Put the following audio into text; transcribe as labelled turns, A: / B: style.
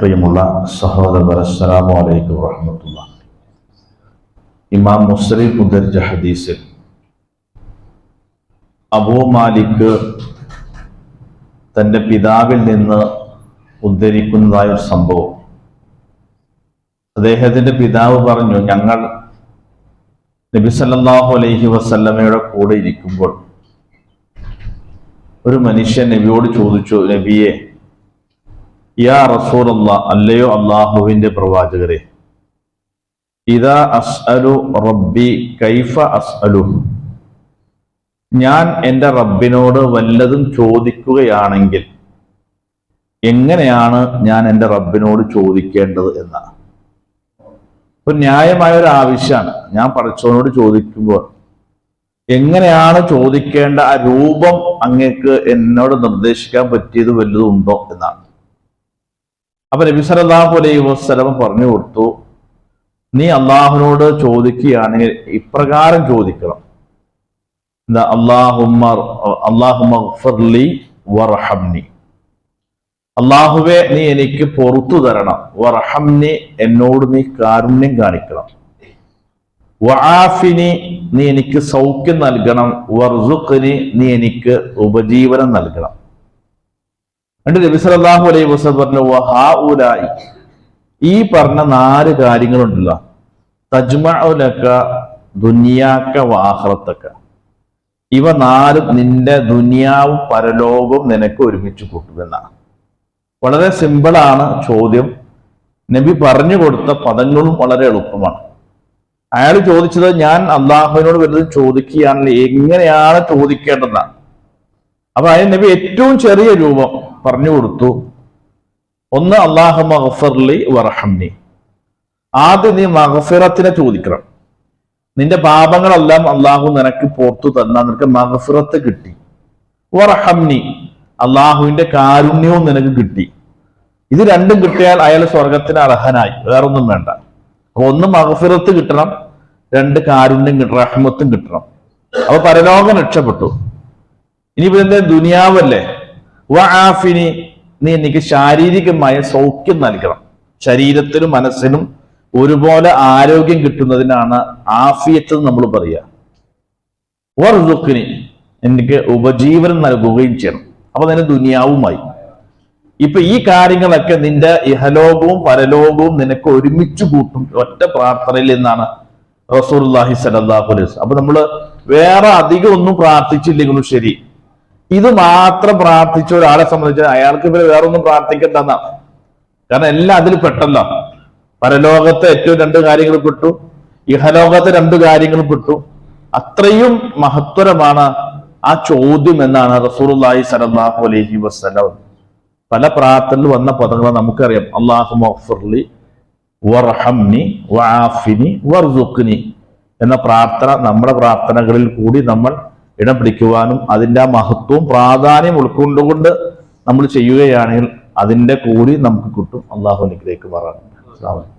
A: പ്രിയമുള്ള സഹോദരൻ അസ്സലാമു അലൈക്കും വറഹമത്തുള്ള. ഇമാം മുസ്ലിം ഉദ്ധരിച്ച ഹദീസിൽ അബൂ മാലിക് തന്റെ പിതാവിൽ നിന്ന് ഉദ്ധരിക്കുന്നതായ ഒരു സംഭവം. അദ്ദേഹത്തിന്റെ പിതാവ് പറഞ്ഞു ഞങ്ങൾ നബി സല്ലാഹു അലൈഹി വസല്ലമയുടെ കൂടെ ഇരിക്കുമ്പോൾ ഒരു മനുഷ്യൻ നബിയോട് ചോദിച്ചു നബിയെ യാ റസൂലല്ലാ അല്ലയോ അള്ളാഹുവിന്റെ പ്രവാചകരെ. ഇതാ അസ്അലു റബ്ബി കൈഫ അസ്അലു. ഞാൻ എന്റെ റബ്ബിനോട് വല്ലതും ചോദിക്കുകയാണെങ്കിൽ എങ്ങനെയാണ് ഞാൻ എന്റെ റബ്ബിനോട് ചോദിക്കേണ്ടത് എന്നാണ് ഒരു ന്യായമായ ഒരു ആവശ്യമാണ് ഞാൻ പഠിച്ചവനോട് ചോദിക്കുമ്പോൾ എങ്ങനെയാണ് ചോദിക്കേണ്ട ആ രൂപം അങ്ങക്ക് എന്നോട് നിർദ്ദേശിക്കാൻ പറ്റിയത് വല്ലതും ഉണ്ടോ എന്നാണ്. അപ്പൊ നബി സലാഹു അലൈഹി വസല്ലം പറഞ്ഞു കൊടുത്തു നീ അള്ളാഹുനോട് ചോദിക്കുകയാണെങ്കിൽ ഇപ്രകാരം ചോദിക്കണം. അള്ളാഹുവെ നീ എനിക്ക് പുറത്തു തരണം. വർഹംനി എന്നോട് നീ കാരുണ്യം കാണിക്കണം. വആഫിനി നീ എനിക്ക് സൗഖ്യം നൽകണം. വർസുഖിനി നീ എനിക്ക് ഉപജീവനം നൽകണം. എന്നിട്ട് നബി സല്ലല്ലാഹു അലൈഹി വസ്ലം പറഞ്ഞു വഹാഉലായി. ഈ പറഞ്ഞ നാല് കാര്യങ്ങളുണ്ടല്ലോ. തജ്മഉലക ദുനിയാക്ക വാഹറത്തക്ക. ഇവ നാലും നിന്റെ ദുനിയാവും പരലോകവും നിനക്ക് ഒരുമിച്ച് കൂട്ടുമെന്നാണ് വളരെ സിമ്പിളാണ് ചോദ്യം. നബി പറഞ്ഞു കൊടുത്ത പദങ്ങളും വളരെ എളുപ്പമാണ്. അയാൾ ചോദിച്ചത് ഞാൻ അള്ളാഹുവിനോട് വരുന്നത് ചോദിക്കുകയാണെങ്കിൽ എങ്ങനെയാണ് ചോദിക്കേണ്ടതെന്നാണ് അപ്പൊ അതിന് നബി ഏറ്റവും ചെറിയ രൂപം പറഞ്ഞു കൊടുത്തു. ഒന്ന് അള്ളാഹു മഹഫർലി വറഹംനി. ആദ്യം നീ മഹഫിറത്തിനെ ചോദിക്കണം. നിന്റെ പാപങ്ങളെല്ലാം അള്ളാഹു നിനക്ക് പുറത്തു തന്ന നിനക്ക് മഹഫിറത്ത് കിട്ടി. വറഹംനി അള്ളാഹുവിന്റെ കാരുണ്യവും നിനക്ക് കിട്ടി. ഇത് രണ്ടും കിട്ടിയാൽ അയാൾ സ്വർഗത്തിന് അർഹനായി വേറൊന്നും വേണ്ട. അപ്പൊ ഒന്ന് മഹഫിറത്ത് കിട്ടണം രണ്ട് കാരുണ്യം കിട്ടണം റഹ്മത്തും കിട്ടണം. അപ്പൊ പരലോകം രക്ഷപ്പെട്ടു. ഇനിയിപ്പോ എന്താ ദുനിയാവല്ലേ? വആഫിനി നീ എനിക്ക് ശാരീരികമായ സൗഖ്യം നൽകണം. ശരീരത്തിനും മനസ്സിനും ഒരുപോലെ ആരോഗ്യം കിട്ടുന്നതിനാണ് ആഫിയത്ത് നമ്മൾ പറയുക. വർസുഖിനി എനിക്ക് ഉപജീവനം നൽകുകയും ചെയ്യണം. അപ്പൊ നിന്നെ ദുനിയാവുമായി. ഇപ്പൊ ഈ കാര്യങ്ങളൊക്കെ നിന്റെ ഇഹലോകവും പരലോകവും നിനക്ക് ഒരുമിച്ച് കൂട്ടും. ഒറ്റ പ്രാർത്ഥനയിൽ നിന്നാണ് റസൂർല്ലാഹി സലാഹു അലൈഹി അപ്പൊ നമ്മൾ വേറെ അധികം ഒന്നും പ്രാർത്ഥിച്ചില്ലെങ്കിലും ശരി. ഇത് മാത്രം പ്രാർത്ഥിച്ച ഒരാളെ സംബന്ധിച്ച് അയാൾക്ക് ഇവരെ വേറൊന്നും പ്രാർത്ഥിക്കണ്ടെന്ന. കാരണം എല്ലാം അതിൽ പെട്ടല്ലോ. പരലോകത്തെ ഏറ്റവും രണ്ട് കാര്യങ്ങൾ പെട്ടു. ഇഹലോകത്തെ രണ്ട് കാര്യങ്ങൾ പെട്ടു. അത്രയും മഹത്വരമാണ് ആ ചോദ്യം എന്നാണ് റസൂർലായി സലല്ലാഹു അലൈഹി വസ്ലം പല പ്രാർത്ഥനയിൽ വന്ന പദങ്ങൾ നമുക്കറിയാം. അള്ളാഹു മഫർലി വർഹംനി വാഫിനി വർസുഖ്നി എന്ന പ്രാർത്ഥന നമ്മുടെ പ്രാർത്ഥനകളിൽ കൂടി നമ്മൾ ഇടം പിടിക്കുവാനും അതിന്റെ ആ മഹത്വവും പ്രാധാന്യം ഉൾക്കൊണ്ടുകൊണ്ട് നമ്മൾ ചെയ്യുകയാണെങ്കിൽ അതിന്റെ കൂലി നമുക്ക് കിട്ടും. അള്ളാഹു അനുഗ്രഹിക്കുമാറാണ് അസ്സാം വലൈക്കും